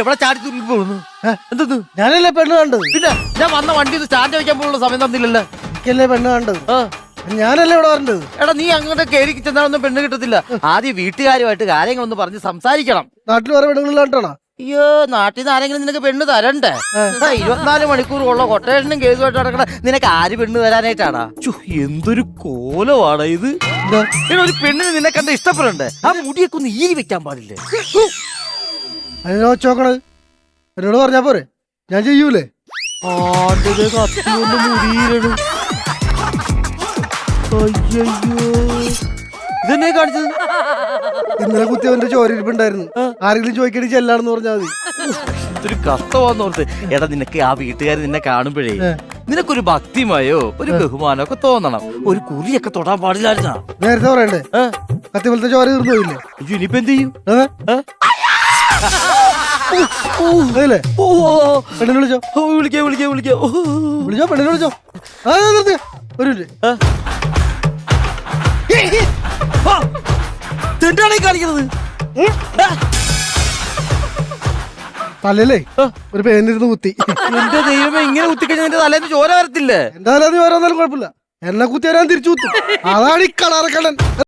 എവിടെ ചാടി തുള്ളി പോകുന്നു? എന്തെന്ന്? ഞാനല്ലേ പെണ്ണ് കണ്ടത്? പിന്നെ ഞാൻ വന്ന വണ്ടി സ്റ്റാൻഡ് വെക്കാൻ പോലുള്ള സമയം തന്നില്ലല്ലോ. എനിക്കല്ലേ പെണ്ണ് കണ്ടത്? ആ. ഞാനല്ലേ ഇവിടെ വരേണ്ടത്? എടാ നീ അങ്ങോട്ട് കയറി ചെന്നാലൊന്നും പെണ്ണ് കിട്ടത്തില്ല. ആദ്യം വീട്ടുകാരുമായിട്ട് കാര്യങ്ങളൊന്ന് പറഞ്ഞ് സംസാരിക്കണം. നാട്ടിൽ വേറെ പെണ്ണുങ്ങളിലാണ്ടാണോ അയ്യോ നാട്ടിൽ നിന്ന് ആരെങ്കിലും നിനക്ക് പെണ്ണ് തരണ്ടേ? ഇരുപത്തിനാല് മണിക്കൂർ ഉള്ള കൊട്ടേഷനും കേസുമായിട്ട് നടക്കണ നിനക്ക് ആര് പെണ്ണ് തരാനായിട്ടാണ്? ചു, എന്തൊരു കോലമാണ് ഇത്. ഒരു പെണ്ണിന് നിനക്ക് കണ്ട ഇഷ്ടപ്പെടണ്ടേ? ആ മുടിയൊക്കെ ഒന്ന് ഈരി വെക്കാൻ പാടില്ലേ? അതിനെ വെച്ചോക്കണത് എന്നോട് പറഞ്ഞാ പോരെ? ഞാൻ ചെയ്യൂലേ? ആണ്ടിലെ കത്തി കൊണ്ട് മുടിയിലിടും ഇതെന്നെ കാണിച്ചത്? ഇന്നലെ കുത്തിയവന്റെ ചോരിരിപ്പുണ്ടായിരുന്നു. ആരെങ്കിലും ചോദിക്കണി ചെല്ലാണെന്ന് പറഞ്ഞാൽ മതി. ഇതൊരു കഷ്ടമാന്ന് ഓർത്ത്. എടാ നിനക്ക് ആ വീട്ടുകാർ നിന്നെ കാണുമ്പോഴേ. നിനക്കൊരു ഭക്തിമയോ ഒരു ബഹുമാനോ ഒക്കെ തോന്നണം. ഒരു കുറിയൊക്കെ തൊടാൻ പാടില്ലായിരുന്നാ? നേരത്തെ പറയണ്ടേ? ഏ? കത്തി പോലത്തെ ചോര തീർന്നു പോയില്ലേ? ഇനിയിപ്പോ എന്ത് ചെയ്യും? അതല്ലേ? ഓ, ഓ, ഓ. പെണ്ണിനെ വിളിച്ചോ? ഓ, വിളിക്കാം വിളിക്കാം വിളിക്കാം. ഓ, ഓ, ഓ. വിളിച്ചോ പെണ്ണിനെ വിളിച്ചോ? ആ നിർത്തി. ഒരു മിനിറ്റ്. ഏ? ആ, ഇതെന്താണ് ഈ കാണിക്കുന്നത്. ഉം. ആ, തലല്ലേ ആ. ഒരു പേനിരുന്ന് കുത്തി. എന്റെ ദൈവമേ ഇങ്ങനെ കുത്തിക്കഴിഞ്ഞാൽ നിന്റെ തലേന്ന് ചോര വരത്തില്ലേ? എന്തായാലും നീ വരാന്നാലും കുഴപ്പമില്ല. എന്നെ കുത്തി വരാൻ തിരിച്ചു കുത്തും. അതാണ് ഈ കളറക്കള്ളൻ